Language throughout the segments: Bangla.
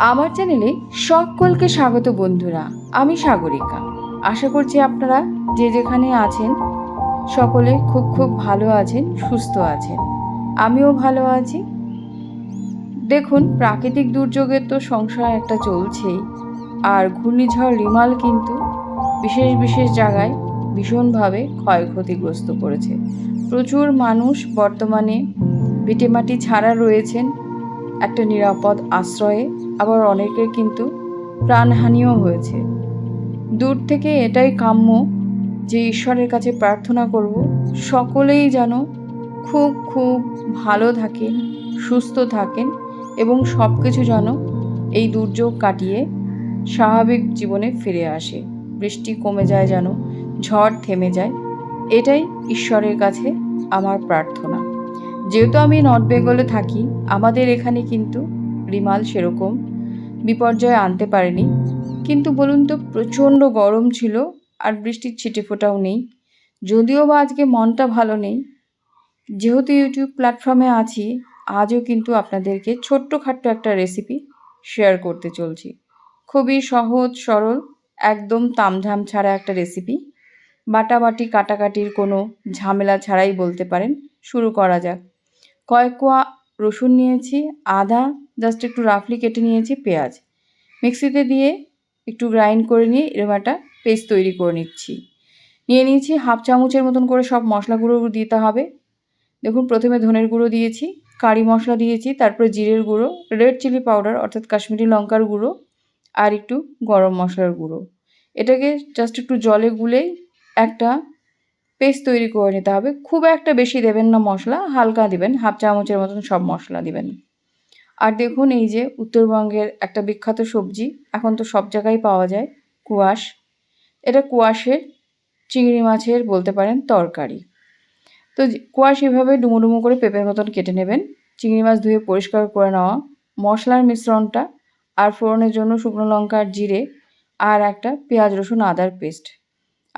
আমার চ্যানেলে সকলকে স্বাগত বন্ধুরা, আমি সাগরিকা। আশা করছি আপনারা যে যেখানে আছেন, সকলে খুব খুব ভালো আছেন, সুস্থ আছেন। আমিও ভালো আছি। দেখুন, প্রাকৃতিক দুর্যোগের তো সংশয় একটা চলছেই, আর ঘূর্ণিঝড়, রিমাল কিন্তু বিশেষ বিশেষ জায়গায় ভীষণভাবে ক্ষয়ক্ষতিগ্রস্ত করেছে। প্রচুর মানুষ বর্তমানে ভিটেমাটি ছাড়া রয়েছেন একটা নিরাপদ আশ্রয়ে। আবার অনেকের কিন্তু প্রাণহানিও হয়েছে। দূর থেকে এটাই কাম্য যে ঈশ্বরের কাছে প্রার্থনা করব, সকলেই যেন খুব খুব ভালো থাকেন, সুস্থ থাকেন এবং সব কিছু যেন এই দুর্যোগ কাটিয়ে স্বাভাবিক জীবনে ফিরে আসে। বৃষ্টি কমে যায় যেন, ঝড় থেমে যায়, এটাই ঈশ্বরের কাছে আমার প্রার্থনা। যেহেতু আমি নর্থ বেঙ্গলে থাকি, আমাদের এখানে কিন্তু রিমাল সেরকম। বিপর্যয় আনতে পারেনি। কিন্তু বলুন তো, প্রচণ্ড গরম ছিল আর বৃষ্টির ছিটে ফোটাও নেই। যদিও বা আজকে মনটা ভালো নেই। যেহেতু ইউটিউব প্ল্যাটফর্মে আছি, আজও কিন্তু আপনাদেরকে ছোট্টখাট্ট একটা রেসিপি শেয়ার করতে চলছি। খুবই সহজ, সরল, একদম তামঝাম ছাড়া একটা রেসিপি। বাটাবাটি, কাটাকাটির কোনো ঝামেলা ছাড়াই বলতে পারেন, শুরু করা যাক। কয়েক কোয়া রসুন নিয়েছি, আদা জাস্ট একটু রাফলি কেটে নিয়েছি, পেঁয়াজ। মিক্সিতে দিয়ে একটু গ্রাইন্ড করে নিয়ে এরকম একটা পেস্ট তৈরি করে নিচ্ছি। নিয়ে নিয়েছি হাফ চামচের মতন করে সব মশলা গুঁড়ো দিতে হবে। দেখুন, প্রথমে ধনের গুঁড়ো দিয়েছি, কারি মশলা দিয়েছি, তারপরে জিরের গুঁড়ো রেড চিলি পাউডার অর্থাৎ কাশ্মীরি লঙ্কার গুঁড়ো, আর একটু গরম মশলার গুঁড়ো। এটাকে জাস্ট একটু জলে গুলেই একটা পেস্ট তৈরি করে নিতে হবে। খুব একটা বেশি দেবেন না মশলা, হালকা দিবেন, হাফ চামচের মতন সব মশলা দিবেন। আর দেখুন এই যে উত্তরবঙ্গের একটা বিখ্যাত সবজি, এখন তো সব জায়গায় পাওয়া যায়, কুয়াশ। এটা কুয়াশের, চিংড়ি মাছের বলতে পারেন তরকারি। তো কুয়াশ এভাবে ডুমো ডুমো করে পেঁপের মতন কেটে নেবেন। চিংড়ি মাছ ধুয়ে পরিষ্কার করে নেওয়া। মশলার মিশ্রণটা আর ফোড়নের জন্য শুকনো লঙ্কার জিরে আর একটা পেঁয়াজ রসুন আদার পেস্ট।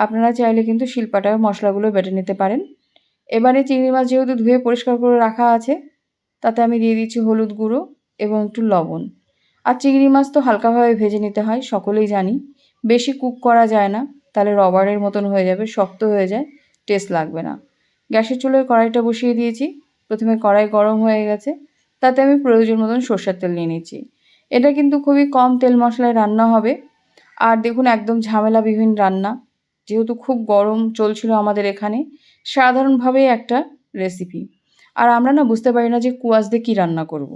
আপনারা চাইলে কিন্তু শিলপাটায় মশলাগুলো বেটে নিতে পারেন। এবারে চিংড়ি মাছ যেহেতু ধুয়ে পরিষ্কার করে রাখা আছে, তাতে আমি দিয়ে দিচ্ছি হলুদ গুঁড়ো এবং একটু লবণ। আর চিংড়ি মাছ তো হালকাভাবে ভেজে নিতে হয়, সকলেই জানি। বেশি কুক করা যায় না, তাহলে রবারের মতন হয়ে যাবে, শক্ত হয়ে যায়, টেস্ট লাগবে না। গ্যাসের চুলোয় কড়াইটা বসিয়ে দিয়েছি, প্রথমে কড়াই গরম হয়ে গেছে, তাতে আমি প্রয়োজন মতন সর্ষের তেল নিয়ে নিচ্ছি। এটা কিন্তু খুবই কম তেল মশলায় রান্না হবে। আর দেখুন, একদম ঝামেলাবিহীন রান্না। যেহেতু খুব গরম চলছিল আমাদের এখানে, সাধারণভাবেই একটা রেসিপি আর আমরা না বুঝতে পারি না যে কুয়াশ দিয়ে কী রান্না করব।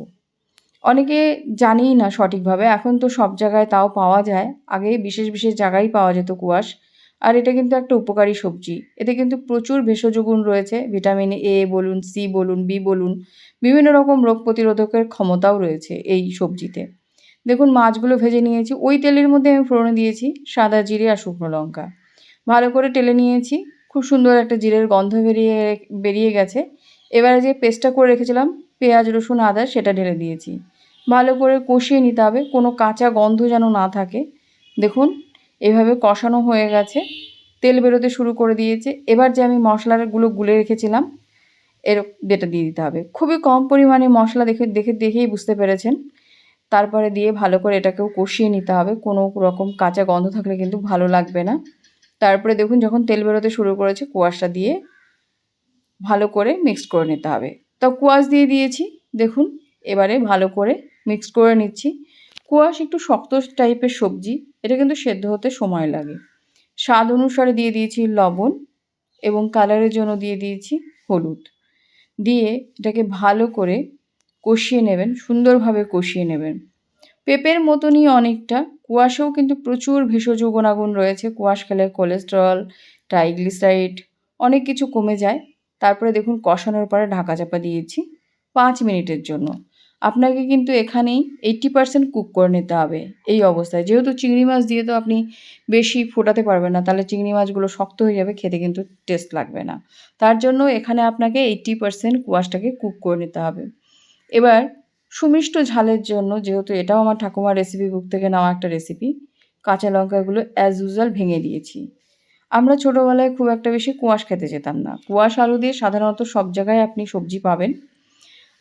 অনেকে জানেই না সঠিকভাবে, এখন তো সব জায়গায় তাও পাওয়া যায়। আগে বিশেষ বিশেষ জায়গায় পাওয়া যেত কুয়াশ। আর এটা কিন্তু একটা উপকারী সবজি। এতে কিন্তু প্রচুর ভেষজ গুণ রয়েছে। ভিটামিন এ বলুন সি বলুন বি বলুন, বিভিন্ন রকম রোগ প্রতিরোধকের ক্ষমতাও রয়েছে এই সবজিতে। দেখুন, মাছগুলো ভেজে নিয়েছি। ওই তেলের মধ্যে আমি ফোড়নে দিয়েছি সাদা জিরে আর শুকনো লঙ্কা। ভালো করে টেলে নিয়েছি। খুব সুন্দর একটা জিরের গন্ধ বেরিয়ে বেরিয়ে গেছে। এবারে যে পেস্টটা করে রেখেছিলাম, পেঁয়াজ, রসুন, আদা, সেটা ঢেলে দিয়েছি। ভালো করে কষিয়ে নিতে হবে, কোনো কাঁচা গন্ধ যেন না থাকে। দেখুন, এভাবে কষানো হয়ে গেছে। তেল বেরোতে শুরু করে দিয়েছে। এবার যে আমি মশলাগুলো গুলে রেখেছিলাম, এর যেটা দিয়ে দিতে হবে। খুবই কম পরিমাণে মশলা দেখে দেখে, দেখেই বুঝতে পেরেছেন। তারপরে দিয়ে ভালো করে এটাকেও কষিয়ে নিতে হবে। কোনো রকম কাঁচা গন্ধ থাকলে কিন্তু ভালো লাগবে না। তারপরে দেখুন যখন তেল বেরোতে শুরু করেছে কুয়াশটা দিয়ে ভালো করে মিক্সড করে নিতে হবে। তো কুয়াশ দিয়ে দিয়েছি, দেখুন, এবারে ভালো করে মিক্স করে নিচ্ছি। কুয়াশ একটু শক্ত টাইপের সবজি, এটা কিন্তু সেদ্ধ হতে সময় লাগে। স্বাদ অনুসারে দিয়ে দিয়েছি লবণ এবং কালারের জন্য দিয়ে দিয়েছি হলুদ। দিয়ে এটাকে ভালো করে কষিয়ে নেবেন, সুন্দরভাবে কষিয়ে নেবেন। পেঁপের মতনই অনেকটা কুয়াশেও কিন্তু প্রচুর ভেষজ গুণাগুণ রয়েছে। কুয়াশ খেলে কোলেস্টেরল ট্রাইগ্লিসারাইড অনেক কিছু কমে যায়। তারপরে দেখুন কষানোর পরে ঢাকা চাপা দিয়েছি পাঁচ মিনিটের জন্য। আপনাকে কিন্তু এখানেই এইট্টি পার্সেন্ট কুক করে নিতে হবে এই অবস্থায়। যেহেতু চিংড়ি মাছ দিয়ে তো আপনি বেশি ফোটাতে পারবেন না, তাহলে চিংড়ি মাছগুলো শক্ত হয়ে যাবে, খেতে কিন্তু টেস্ট লাগবে না। তার জন্য এখানে আপনাকে এইট্টি পার্সেন্ট কুয়াশটাকে কুক করে নিতে হবে। এবার সুমিষ্ট ঝালের জন্য, যেহেতু এটাও আমার ঠাকুমার রেসিপি বুক থেকে নেওয়া একটা রেসিপি কাঁচা লঙ্কাগুলো অ্যাজ ইউজুয়াল ভেঙে দিয়েছি। আমরা ছোটোবেলায় খুব একটা বেশি কুয়াশ খেতে যেতাম না। কুয়াশ আলু দিয়ে সাধারণত সব জায়গায় আপনি সবজি পাবেন।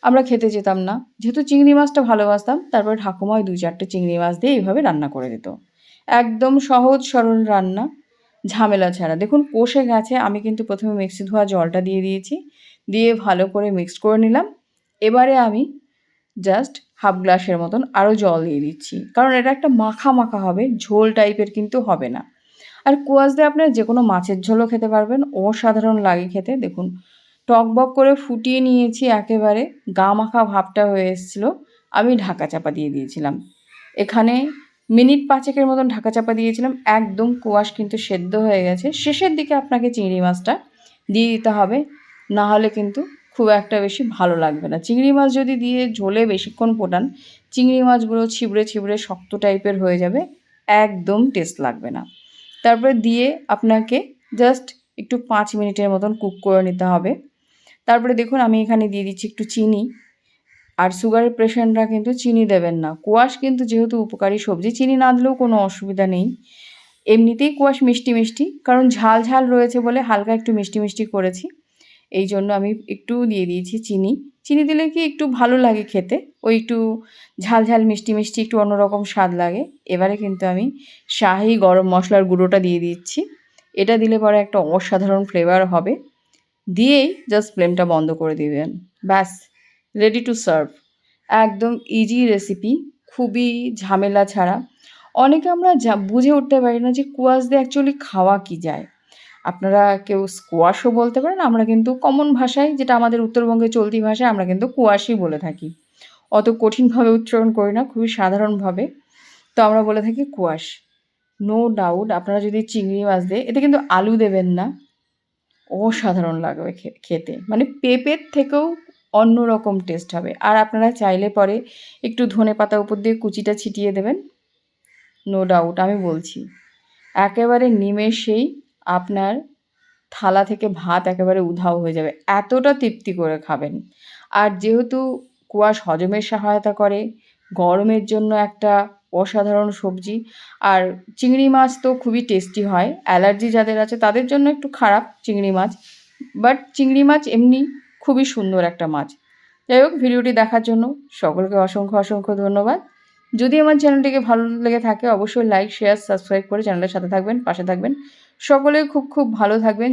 আমরা খেতে যেতাম না। যেহেতু চিংড়ি মাছটা ভালোবাসতাম, তারপরে ঠাকুমাও দুই চারটে চিংড়ি মাছ দিয়ে এইভাবে রান্না করে দিত। একদম সহজ, সরল রান্না, ঝামেলা ছাড়া। দেখুন, কষে গেছে, আমি কিন্তু প্রথমে মিক্সি ধোয়া জলটা দিয়ে দিয়েছি, দিয়ে ভালো করে মিক্সড করে নিলাম। এবারে আমি জাস্ট হাফ গ্লাসের মতন আরও জল দিয়ে দিচ্ছি। কারণ এটা একটা মাখা মাখা হবে, ঝোল টাইপের কিন্তু হবে না। আর কুয়াশ দিয়ে আপনারা যে কোনো মাছের ঝোলও খেতে পারবেন, অসাধারণ লাগে খেতে। দেখুন টকবক করে ফুটিয়ে নিয়েছি একেবারে, গা মাখা ভাবটা হয়ে এসেছিল। আমি ঢাকা চাপা দিয়ে দিয়েছিলাম। এখানে মিনিট পাঁচেকের মতন ঢাকা চাপা দিয়েছিলাম। একদম কুয়াশ কিন্তু সেদ্ধ হয়ে গেছে। শেষের দিকে আপনাকে চিংড়ি মাছটা দিয়ে দিতে হবে। না হলে কিন্তু একটা বেশি ভালো লাগবে না। চিংড়ি মাছ যদি দিয়ে ঝোলে বেশিক্ষণ ফোটান, চিংড়ি মাছগুলো ছিবড়ে ছিবড়ে শক্ত টাইপের হয়ে যাবে, একদম টেস্ট লাগবে না। তারপরে দিয়ে আপনাকে জাস্ট একটু পাঁচ মিনিটের মতন কুক করে নিতে হবে। তারপরে দেখুন আমি এখানে দিয়ে দিচ্ছি একটু চিনি। আর সুগারের পেশেন্টরা কিন্তু চিনি দেবেন না। কোয়াশ কিন্তু যেহেতু উপকারী সবজি, চিনি না দিলেও কোনো অসুবিধা নেই। এমনিতেই কোয়াশ মিষ্টি মিষ্টি, কারণ ঝাল ঝাল রয়েছে বলে হালকা একটু মিষ্টি মিষ্টি করেছি। এই জন্য আমি একটু দিয়ে দিয়েছি চিনি। চিনি দিলে কি একটু ভালো লাগে খেতে। ওই একটু ঝাল ঝাল, মিষ্টি মিষ্টি, একটু অন্যরকম স্বাদ লাগে। এবারে কিন্তু আমি শাহি গরম মশলার গুঁড়োটা দিয়ে দিচ্ছি। এটা দিলে পরে একটা অসাধারণ ফ্লেভার হবে। দিয়েই জাস্ট ফ্লেমটা বন্ধ করে দিবেন। ব্যাস রেডি টু সার্ভ একদম ইজি রেসিপি খুবই ঝামেলা ছাড়া। অনেকে আমরা বুঝে উঠতে পারি না যে কুয়াশ দিয়ে অ্যাকচুয়ালি খাওয়া কি যায়। আপনারা কেউ স্কোয়াশও বলতে পারেন, আমরা কিন্তু কমন ভাষায় যেটা আমাদের উত্তরবঙ্গে চলতি ভাষায় আমরা কিন্তু কুয়াশই বলে থাকি। অত কঠিনভাবে উচ্চারণ করি না, খুবই সাধারণভাবে। তো আমরা বলে থাকি কুয়াশ নো ডাউট আপনারা যদি চিংড়ি মাছ দিয়ে, এতে কিন্তু আলু দেবেন না। অসাধারণ লাগবে খেতে। মানে পেঁপের থেকেও অন্য রকম টেস্ট হবে। আর আপনারা চাইলে পরে একটু ধনে পাতা উপর দিয়ে কুচিটা ছিটিয়ে দেবেন। নো ডাউট আমি বলছি। একেবারে নিমেষেই আপনার থালা থেকে ভাত একেবারে উধাও হয়ে যাবে। এতটা তৃপ্তি করে খাবেন। আর যেহেতু কুয়াশ হজমের সহায়তা করে, গরমের জন্য একটা অসাধারণ সবজি, আর চিংড়ি মাছ তো খুবই টেস্টি হয়, অ্যালার্জি যাদের আছে তাদের জন্য একটু খারাপ চিংড়ি মাছ, বাট চিংড়ি মাছ এমনি খুবই সুন্দর একটা মাছ। যাই হোক, ভিডিওটি দেখার জন্য সকলকে অসংখ্য অসংখ্য ধন্যবাদ। যদি আমার চ্যানেলটিকে ভালো লেগে থাকে, অবশ্যই লাইক, শেয়ার, সাবস্ক্রাইব করে চ্যানেলের সাথে থাকবেন, পাশে থাকবেন। সকলে খুব খুব ভালো থাকবেন।